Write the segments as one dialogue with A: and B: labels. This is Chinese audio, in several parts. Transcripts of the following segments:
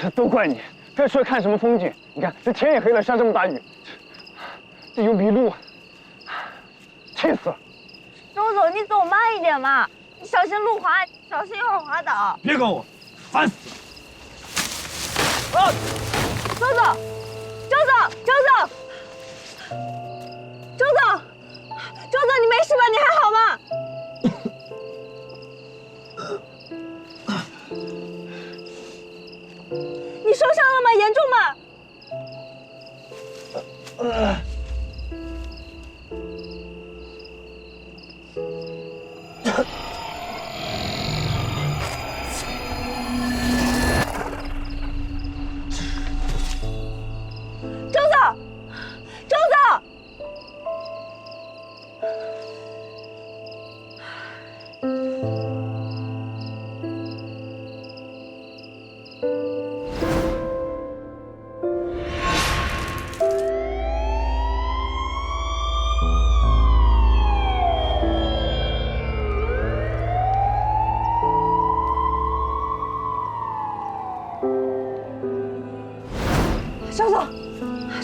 A: 都怪你，非要出来看什么风景？你看这天也黑了，下这么大雨，这又迷路，气死了！
B: 周总，你走慢一点嘛，你小心路滑，小心一会儿滑倒。
C: 别管我，烦死了！啊！
B: 周总，周总，周总，周总，周总，你没事吧？你还周周总，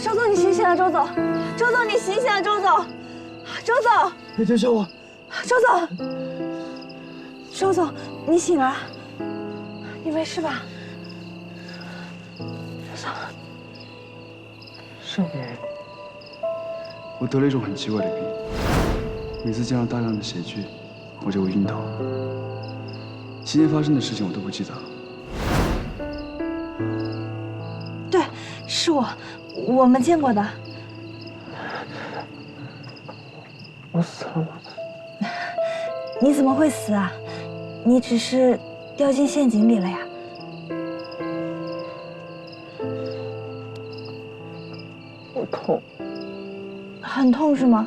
B: 周总，你醒醒啊！周总，周总，你醒醒啊！周总，周总，
C: 别救救我！
B: 周总，周总，你醒了，你没事吧？
A: 周总生病，
D: 我得了一种很奇怪的病，每次见到大量的血迹，我就会晕倒。期间发生的事情我都不记得了。
B: 是我，我们见过的。
A: 我死了吗？
B: 你怎么会死啊？你只是掉进陷阱里了呀。
A: 我痛，
B: 很痛是吗？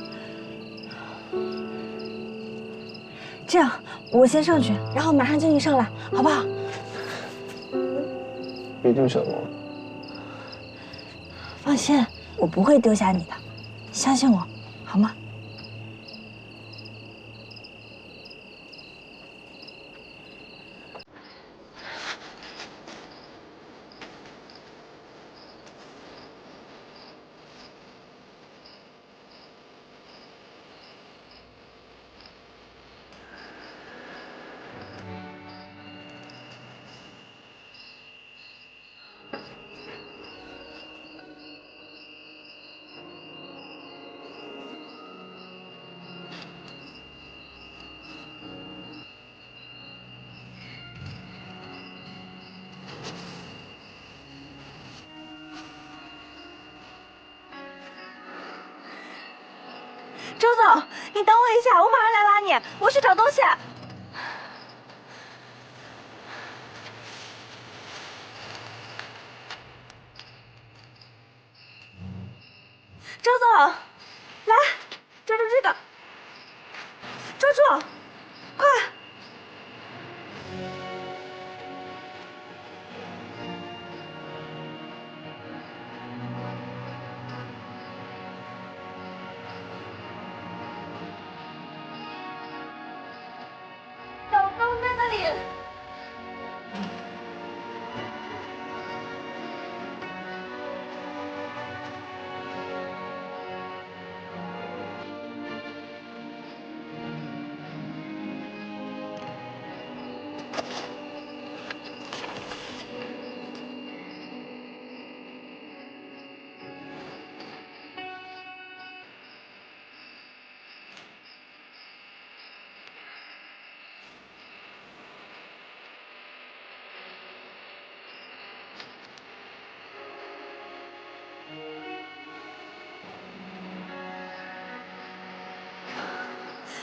B: 这样，我先上去，然后马上救你上来，好不好？
A: 别丢下我。
B: 放心，我不会丢下你的，相信我，好吗？周总，你等我一下，我马上来拉你。我去找东西。周总，来，抓住这个，抓住，快！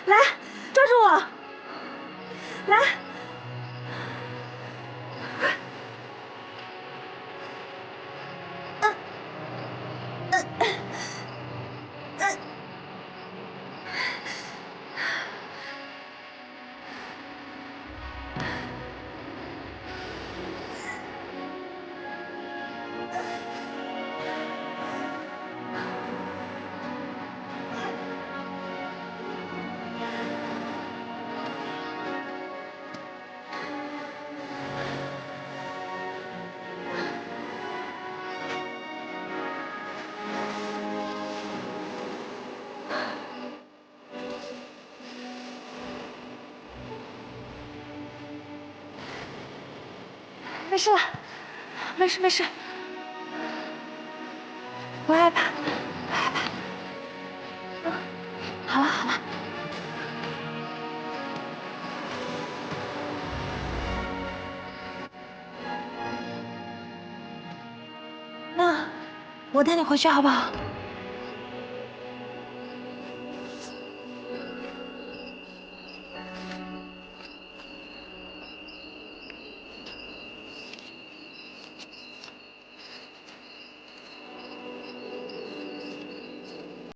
B: 来，抓住我！来，没事了，没事没事，不害怕，不害怕。嗯，好了好了。那我带你回去好不好？